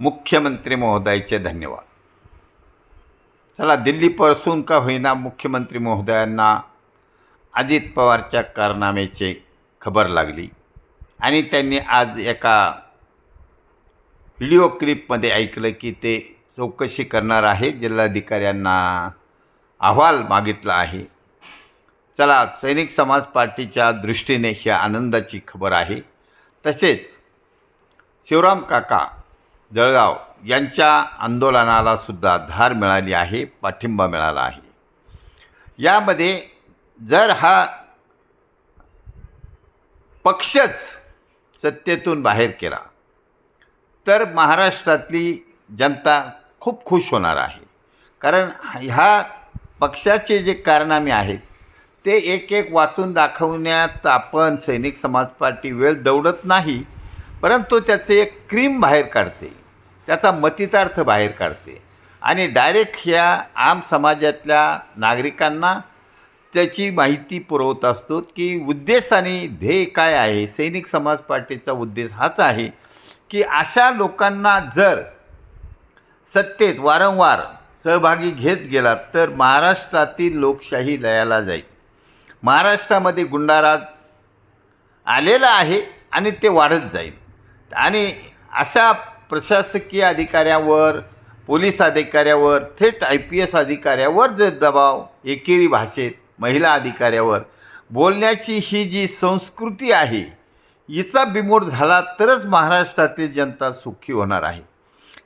मुख्यमंत्री महोदयाचे धन्यवाद. चला दिल्लीपासून का होईना मुख्यमंत्री महोदयांना अजित पवारच्या कारनाम्याचे खबर लागली. आणि त्यांनी आज एका व्हिडिओ क्लिपमध्ये ऐकलं की ते चौकशी करणार आहे जिल्हाधिकाऱ्यांना अहवाल मागितला आहे. चला सैनिक समाज पार्टीच्या दृष्टीने ही आनंदाची खबर आहे. तसेच शिवराम काका जळगाव यांच्या आंदोलनाला सुद्धा धार मिळाली आहे पाठिंबा मिळाला आहे. यामध्ये जर हा पक्षच सत्तेतून बाहेर केला तर महाराष्ट्रातली जनता खूप खुश होणार आहे. कारण ह्या पक्षाचे जे कारनामे आहेत ते एक एक वाचून दाखवण्यात आपण सैनिक समाज पार्टी वेळ दौडत नाही परंतु त्याचे एक क्रीम बाहेर काढते. त्याचा मतितार्थ बाहेर काढते. आणि डायरेक्ट ह्या आम समाजातल्या नागरिकांना त्याची माहिती पुरवत असतो की उद्देश आणि ध्येय काय आहे सैनिक समाज पार्टीचा उद्देश हाच आहे की अशा लोकांना जर सत्तेत वारंवार सहभागी घेत गेलात तर महाराष्ट्रातील लोकशाही लयाला जाईल. महाराष्ट्रामध्ये गुंडाराज आलेला आहे आणि ते वाढत जाईल. आणि अशा प्रशासकीय अधिकाऱ्यावर पोलीस अधिकाऱ्यावर थेट आय पी एस अधिकाऱ्यावर जर दबाव एकेरी भाषेत महिला अधिकाऱ्यावर. बोलण्याची ही जी संस्कृती आहे हिचा बिमोड झाला तरच महाराष्ट्रातील जनता सुखी होणार आहे.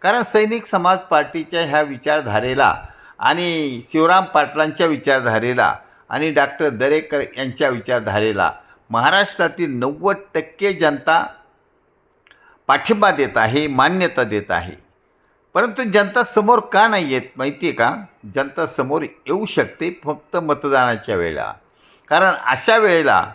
कारण सैनिक समाज पार्टीच्या ह्या विचारधारेला आणि शिवराम पाटलांच्या विचारधारेला आणि डॉक्टर दरेकर यांच्या विचारधारेला महाराष्ट्रातील नव्वद टक्के जनता पाठिंबा देत आहे मान्यता देत आहे. परंतु जनता समोर का नाही येत माहिती आहे का? जनता समोर येऊ शकते फक्त मतदानाच्या वेळेला. कारण अशा वेळेला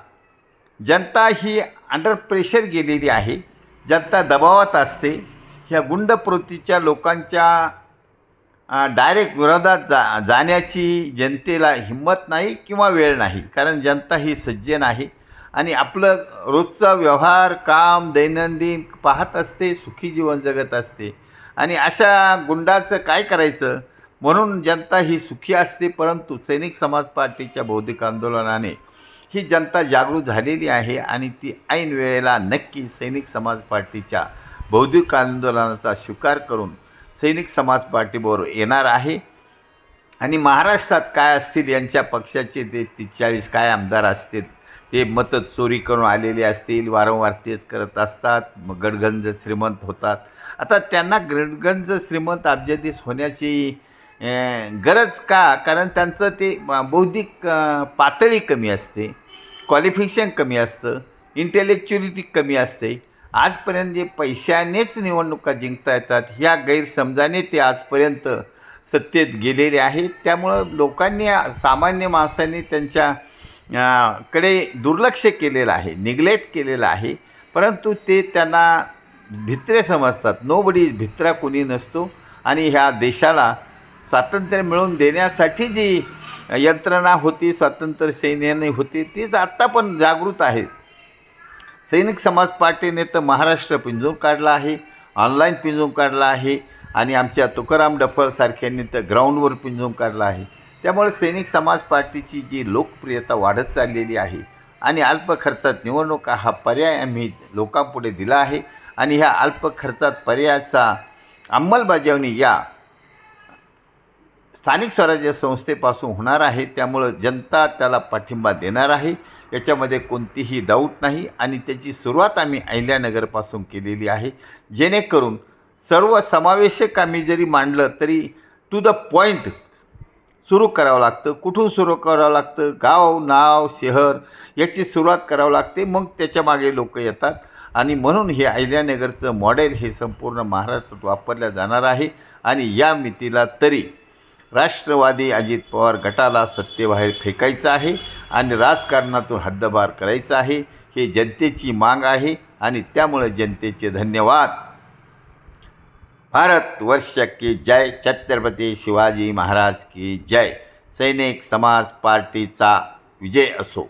जनता ही अंडर प्रेशर गेलेली आहे. जनता दबावात असते. ह्या गुंडप्रवृत्तीच्या लोकांच्या डायरेक्ट विरोधात जा जाण्याची जनतेला हिंमत नाही किंवा वेळ नाही. कारण जनता ही सज्जन आहे. आणि आपलं रोजचा व्यवहार काम दैनंदिन पाहत असते सुखी जीवन जगत असते. आणि अशा गुंडाचं काय करायचं? म्हणून जनता ही सुखी असते परंतु सैनिक समाज पार्टीच्या बौद्धिक आंदोलनाने ही जनता जागृत झालेली आहे आणि ती ऐन वेळेला नक्की सैनिक समाज पार्टीच्या बौद्धिक आंदोलनाचा स्वीकार करून सैनिक समाज पार्टीबरोबर येणार आहे. आणि महाराष्ट्रात काय असतील यांच्या पक्षाचे ते तीस काय आमदार असतील ते मतं चोरी करून आलेले असतील वारंवार तेच करत असतात मग गडगंज श्रीमंत होतात. आता त्यांना गडगंज श्रीमंत अब्जाधीश होण्याची गरज का? कारण त्यांचं ते बौद्धिक पातळी कमी असते क्वालिफिकेशन कमी असतं इंटेलेक्च्युलिटी कमी असते. आजपर्यंत जे पैशानेच निवडणुका जिंकता येतात ह्या गैरसमजाने ते आजपर्यंत सत्तेत गेलेले आहेत. त्यामुळं लोकांनी सामान्य माणसांनी त्यांच्या कडे दुर्लक्ष केलेलं आहे निग्लेक्ट केलेलं आहे. परंतु ते त्यांना भित्रे समजतात. नोबडी भित्रा कोणी नसतो. आणि ह्या देशाला स्वातंत्र्य मिळवून देण्यासाठी जी यंत्रणा होती स्वातंत्र्य सैन्याने होती तीच आत्ता पण जागृत आहेत सैनिक समाज पार्टीने तर महाराष्ट्र पिंजून काढला आहे ऑनलाईन पिंजून काढला आहे आणि आमच्या तुकाराम डफळसारख्यांनी तर ग्राउंडवर पिंजून काढला आहे. त्यामुळे सैनिक समाज पार्टीची जी लोकप्रियता वाढत चाललेली आहे आणि अल्प खर्चात निवडणुका हा पर्याय आम्ही लोकांपुढे दिला आहे आणि ह्या अल्प खर्चात पर्यायाचा अंमलबजावणी या स्थानिक स्वराज्य संस्थेपासून होणार आहे. त्यामुळं जनता त्याला पाठिंबा देणार आहे. याच्यामध्ये कोणतीही डाऊट नाही आणि त्याची सुरुवात आम्ही अहिल्यानगरपासून केलेली आहे. जेणेकरून सर्व समावेशक आम्ही जरी मांडलं तरी टू द पॉईंट सुरू करावं लागतं. कुठून सुरू करावं लागतं? गाव नाव शहर याची सुरुवात करावं लागते. मग त्याच्यामागे लोक येतात. आणि म्हणून हे अहिल्यानगरचं मॉडेल हे संपूर्ण महाराष्ट्रात वापरल्या जाणार आहे. आणि या मितीला तरी राष्ट्रवादी अजित पवार गटाला सत्तेबाहेर फेकायचं आहे आणि राजकारणातून हद्दबार करायचं आहे. हे जनतेची माग आहे आणि त्यामुळे जनतेचे धन्यवाद. भारत वर्ष की जय। छत्रपती शिवाजी महाराज की जय। सैनिक समाज पार्टीचा विजय असो।